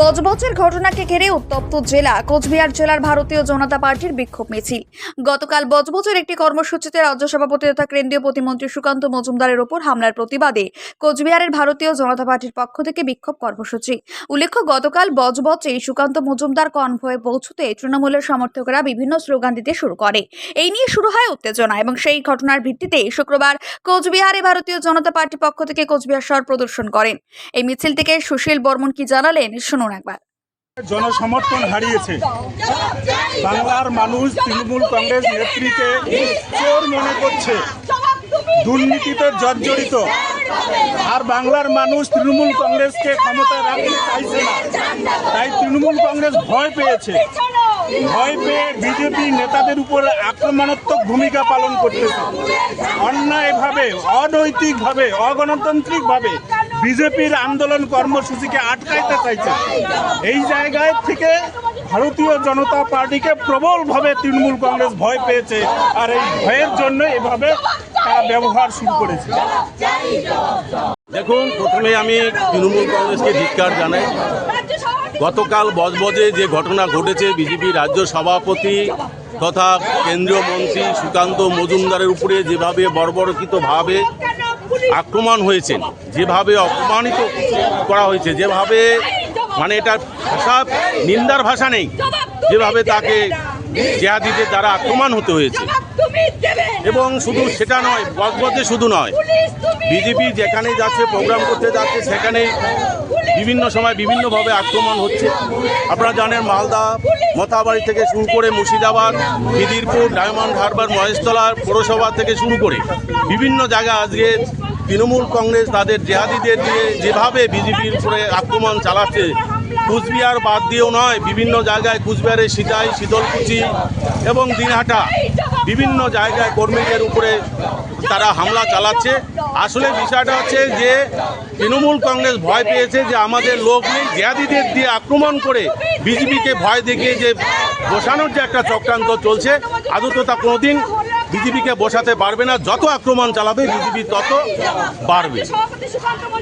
বজবজের ঘটনাকে ঘিরে উত্তপ্ত জেলা। কোচবিহার জেলার ভারতীয় জনতা পার্টির বিক্ষোভ মিছিল। গতকাল বজবজের একটি কর্মসূচিতে রাজ্য সভাপতি তথা কেন্দ্রীয় প্রতিমন্ত্রী সুকান্ত মজুমদারের ওপর হামলার প্রতিবাদে কোচবিহারের ভারতীয় জনতা পার্টির পক্ষ থেকে বিক্ষোভ কর্মসূচি। উল্লেখ্য, গতকাল বজবজে সুকান্ত মজুমদার কনভয়ে পৌঁছতে তৃণমূলের সমর্থকরা বিভিন্ন স্লোগান দিতে শুরু করে। এই নিয়ে শুরু হয় উত্তেজনা এবং সেই ঘটনার ভিত্তিতে শুক্রবার কোচবিহারে ভারতীয় জনতা পার্টি পক্ষ থেকে কোচবিহার শহর প্রদর্শন করেন। এই মিছিল থেকে সুশীল বর্মন কি জানালেন, শুনুন। একবার। জনসমর্থন হারিয়েছে। বাংলার মানুষ, তৃণমূল কংগ্রেস নেত্রীকে চোর মনে করছে। দুর্নীতিতে জর্জরিত। আর বাংলার মানুষ, তৃণমূল কংগ্রেসকে ক্ষমতায় রাখতে চাইছে না। তাই তৃণমূল কংগ্রেস ভয় পেয়েছে। ভয় পেয়ে বিজেপি নেতাদের উপরে আক্রমণাত্মক ভূমিকা পালন করতেছে। অন্যায়ভাবে, অনৈতিকভাবে, অগণতান্ত্রিকভাবে বিজেপির আন্দোলন কর্মসূচিকে আটকাইতে চাইছে। এই জায়গায় থেকে ভারতীয় জনতা পার্টিকে প্রবলভাবে তৃণমূল কংগ্রেস ভয় পেয়েছে আর এই ভয়ের জন্য এভাবে তারা ব্যবহার শুরু করেছে। দেখুন, প্রথমে আমি তৃণমূল কংগ্রেসকে ধিক্কার জানাই। গতকাল বজবজে যে ঘটনা ঘটেছে, বিজেপি রাজ্য সভাপতি তথা কেন্দ্রীয় মন্ত্রী সুকান্ত মজুমদারের উপরে যেভাবে বর্বরকিতভাবে আক্রমণ হয়েছেন যেভাবে অপমানিত করা হয়েছে, যেভাবে মানে এটা ভাষা, নিন্দার ভাষা নেই, যেভাবে তাকে জেহাদিদের দ্বারা আক্রমণ হতে হয়েছে। এবং শুধু সেটা নয় বজবজে শুধু নয়। বিজেপি যেখানে যাচ্ছে, প্রোগ্রাম করতে যাচ্ছে সেখানে বিভিন্ন সময় বিভিন্নভাবে আক্রমণ হচ্ছে। আপনারা জানেন, মালদা মথাবাড়ি থেকে শুরু করে মুর্শিদাবাদ খিদিরপুর ডায়মন্ড হারবার, মহেশতলা পৌরসভা থেকে শুরু করে বিভিন্ন জায়গায় আজকে তৃণমূল কংগ্রেস তাদের জেহাদিদের দিয়ে যেভাবে বিজেপির উপরে আক্রমণ চালাচ্ছে, কুচবিহার বাদ দিয়েও নয়, বিভিন্ন জায়গায় কুচবিহারের সিতাই, শীতলকুচি এবং দিনহাটা। বিভিন্ন জায়গায় কর্মীদের উপরে তারা হামলা চালাচ্ছে। আসলে বিষয়টা হচ্ছে যে তৃণমূল কংগ্রেস ভয় পেয়েছে যে আমাদের লোক নেই। জেহাদিদের দিয়ে আক্রমণ করে বিজেপিকে ভয় দেখিয়ে যে বসানোর যে একটা চক্রান্ত চলছে আদৌ তা কোনোদিন বিজেপিকে বসাতে পারবে না। যত আক্রমণ চালাবে বিজেপি তত বাড়বে।